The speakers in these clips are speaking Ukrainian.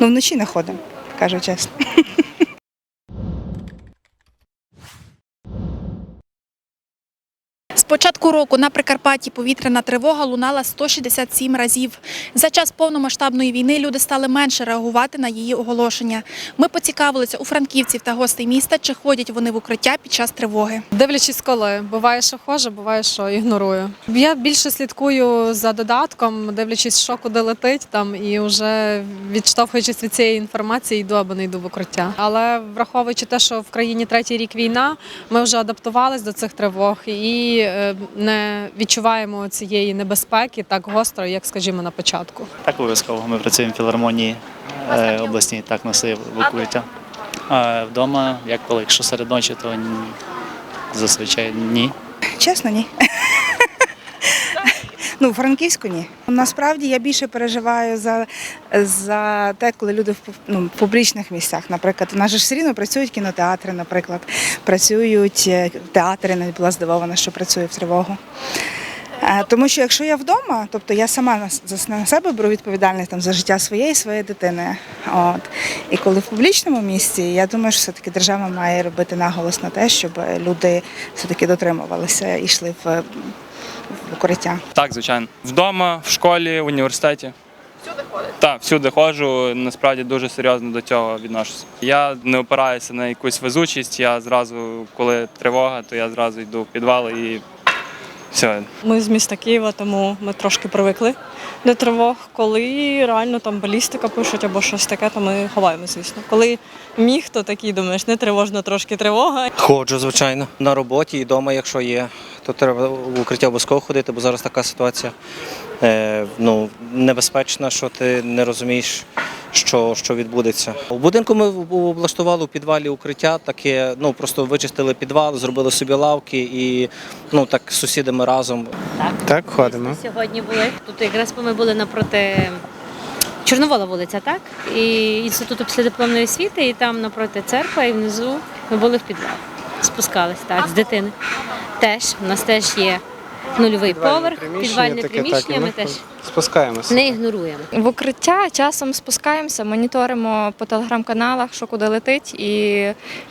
Ну, вночі не ходимо, кажу чесно. З початку року на Прикарпатті повітряна тривога лунала 167 разів. За час повномасштабної війни люди стали менше реагувати на її оголошення. Ми поцікавилися у франківців та гостей міста, чи ходять вони в укриття під час тривоги. Дивлячись коли. Буває, що хожу, буває, що ігнорую. Я більше слідкую за додатком, дивлячись, що куди летить там, і вже відштовхуючись від цієї інформації, йду або не йду в укриття. Але враховуючи те, що в країні третій рік війна, ми вже адаптувались до цих тривог і е, не відчуваємо цієї небезпеки так гостро, як скажімо, на початку. Так, обов'язково. Ми працюємо в філармонії е, обласній, так носи є. А вдома, як коли, якщо серед ночі, то ні, зазвичай ні. Чесно, ні. Ну, у Франківську ні. Насправді я більше переживаю за, за те, коли люди в ну, публічних місцях. Наприклад, у нас же все рівно працюють кінотеатри, наприклад, працюють е, театри, навіть була здивована, що працює в тривогу. Е, Тому що якщо я вдома, тобто я сама на, себе беру відповідальність там, за життя своєї і своєї дитини. От. І коли в публічному місці, я думаю, що все-таки держава має робити наголос на те, щоб люди все-таки дотримувалися і йшли в укриття. Так, звичайно. Вдома, в школі, в університеті. Всюди ходить? Так, всюди ходжу. Насправді дуже серйозно до цього відношуся. Я не опираюся на якусь везучість. Я зразу, коли тривога, то я зразу йду в підвал і все. Ми з міста Києва, тому ми трошки привикли до тривог. Коли реально там балістика пишуть або щось таке, то ми ховаємо, звісно. Коли міг, то такий думаєш, не тривожно, трошки тривога. Ходжу, звичайно. На роботі і вдома, якщо є, то треба в укриття обов'язково ходити, бо зараз така ситуація е, ну, небезпечна, що ти не розумієш, що, що відбудеться. У будинку ми облаштували у підвалі укриття, таке, ну просто вичистили підвал, зробили собі лавки і ну так з сусідами разом Так, ходимо. Сьогодні були. Тут якраз ми були напроти Чорновола вулиця, так? І інституту післядипломної освіти, і там напроти церква, і внизу ми були в підвал. Спускались так, з дитини. Теж у нас теж є нульовий поверх, підвальне приміщення. так, ми теж спускаємося. не ігноруємо. В укриття часом спускаємося, моніторимо по телеграм-каналах, що куди летить. І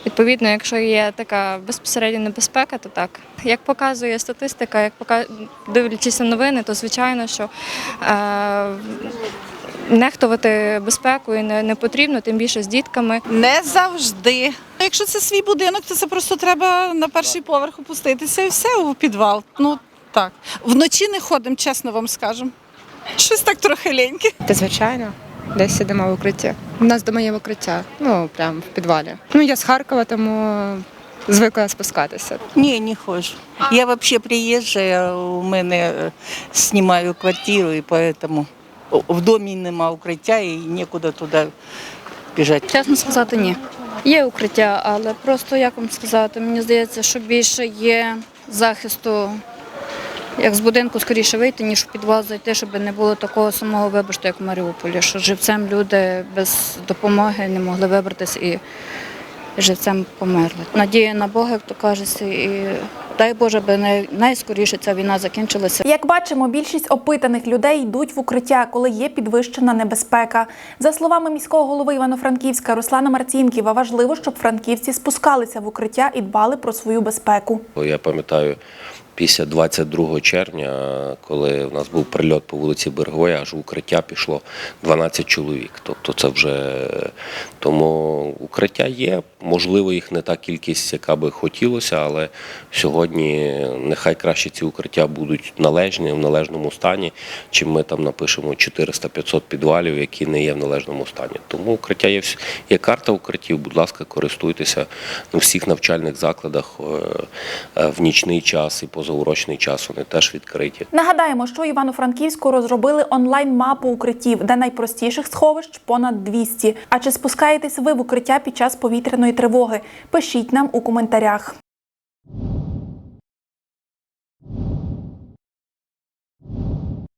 відповідно, якщо є така безпосередня небезпека, то так. Як показує статистика, як пока дивлячись на новини, то звичайно, що е, нехтувати безпекою не, не потрібно, тим більше з дітками. Не завжди. Якщо це свій будинок, то це просто треба на перший поверх опуститися і все у підвал. Ну так. Вночі не ходимо, чесно вам скажемо. Щось так трохи леньке. Та звичайно, десь сидимо в укритті. У нас дома є укриття, ну прямо в підвалі. Ну я з Харкова, тому звикла спускатися. Ні, не ходжу. Я взагалі приїжджа, у мене е, знімаю квартиру, і тому в домі нема укриття і нікуди туди біжати. Чесно сказати, ні. Є укриття, але просто як вам сказати, мені здається, що більше є захисту. Як з будинку скоріше вийти, ніж в підвал зайти, щоб не було такого самого вибачте, як в Маріуполі, що живцем люди без допомоги не могли вибратися і живцем померли. Надія на Бога, як то кажеться, і дай Боже, би най- найскоріше ця війна закінчилася. Як бачимо, більшість опитаних людей йдуть в укриття, коли є підвищена небезпека. За словами міського голови Івано-Франківська Руслана Марцінківа, важливо, щоб франківці спускалися в укриття і дбали про свою безпеку. Я пам'ятаю, після 22 червня, коли в нас був прильот по вулиці Берегової, аж в укриття пішло 12 чоловік. Тобто це вже тому укриття є. Можливо, їх не та кількість, яка би хотілося, але сьогодні нехай краще ці укриття будуть належні в належному стані, чим ми там напишемо 400-500 підвалів, які не є в належному стані. Тому укриття є є карта укриттів. Будь ласка, користуйтеся на всіх навчальних закладах е, е, в нічний час і позаурочний час. Вони теж відкриті. Нагадаємо, що Івано-Франківську розробили онлайн-мапу укриттів, де найпростіших сховищ понад 200. А чи спускаєтесь ви в укриття під час повітряної тривоги? Пишіть нам у коментарях.